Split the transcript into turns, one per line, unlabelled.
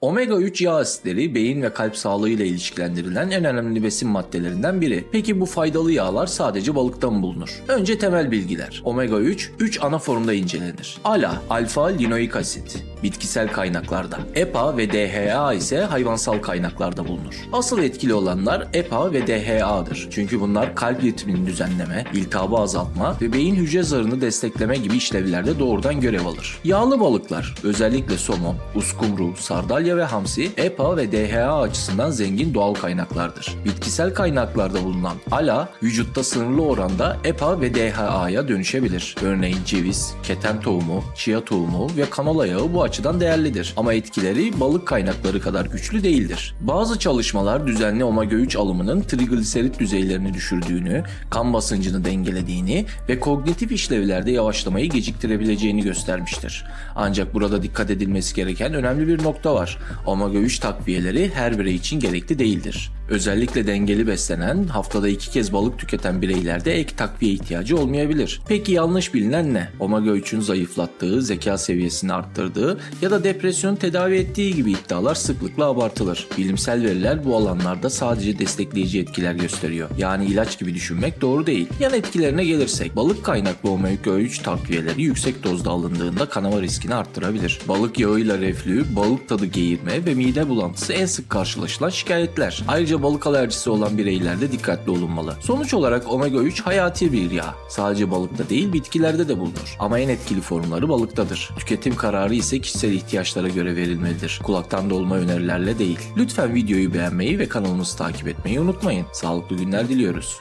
Omega 3 yağ asitleri beyin ve kalp sağlığıyla ilişkilendirilen en önemli besin maddelerinden biri. Peki bu faydalı yağlar sadece balıkta mı bulunur? Önce temel bilgiler. Omega 3 3 ana formda incelenir. ALA, alfa linoik asit bitkisel kaynaklarda. EPA ve DHA ise hayvansal kaynaklarda bulunur. Asıl etkili olanlar EPA ve DHA'dır. Çünkü bunlar kalp ritmini düzenleme, iltihabı azaltma ve beyin hücre zarını destekleme gibi işlevlerde doğrudan görev alır. Yağlı balıklar, özellikle somon, uskumru, sardalya ve hamsi EPA ve DHA açısından zengin doğal kaynaklardır. Bitkisel kaynaklarda bulunan ALA vücutta sınırlı oranda EPA ve DHA'ya dönüşebilir. Örneğin ceviz, keten tohumu, chia tohumu ve kanola yağı bu açıdan değerlidir. Ama etkileri balık kaynakları kadar güçlü değildir. Bazı çalışmalar düzenli omega 3 alımının trigliserit düzeylerini düşürdüğünü, kan basıncını dengelediğini ve kognitif işlevlerde yavaşlamayı geciktirebileceğini göstermiştir. Ancak burada dikkat edilmesi gereken önemli bir nokta var. Omega 3 takviyeleri her birey için gerekli değildir. Özellikle dengeli beslenen, haftada iki kez balık tüketen bireylerde ek takviye ihtiyacı olmayabilir. Peki yanlış bilinen ne? Omega 3'ün zayıflattığı, zeka seviyesini arttırdığı ya da depresyonu tedavi ettiği gibi iddialar sıklıkla abartılır. Bilimsel veriler bu alanlarda sadece destekleyici etkiler gösteriyor. Yani ilaç gibi düşünmek doğru değil. Yan etkilerine gelirsek, balık kaynaklı omega 3 takviyeleri yüksek dozda alındığında kanama riskini arttırabilir. Balık yağıyla reflü, balık tadı geğirme ve mide bulantısı en sık karşılaşılan şikayetler. Ayrıca balık alerjisi olan bireylerde dikkatli olunmalı. Sonuç olarak omega 3 hayati bir yağ. Sadece balıkta değil bitkilerde de bulunur. Ama en etkili formları balıktadır. Tüketim kararı ise kişisel ihtiyaçlara göre verilmelidir. Kulaktan dolma önerilerle değil. Lütfen videoyu beğenmeyi ve kanalımızı takip etmeyi unutmayın. Sağlıklı günler diliyoruz.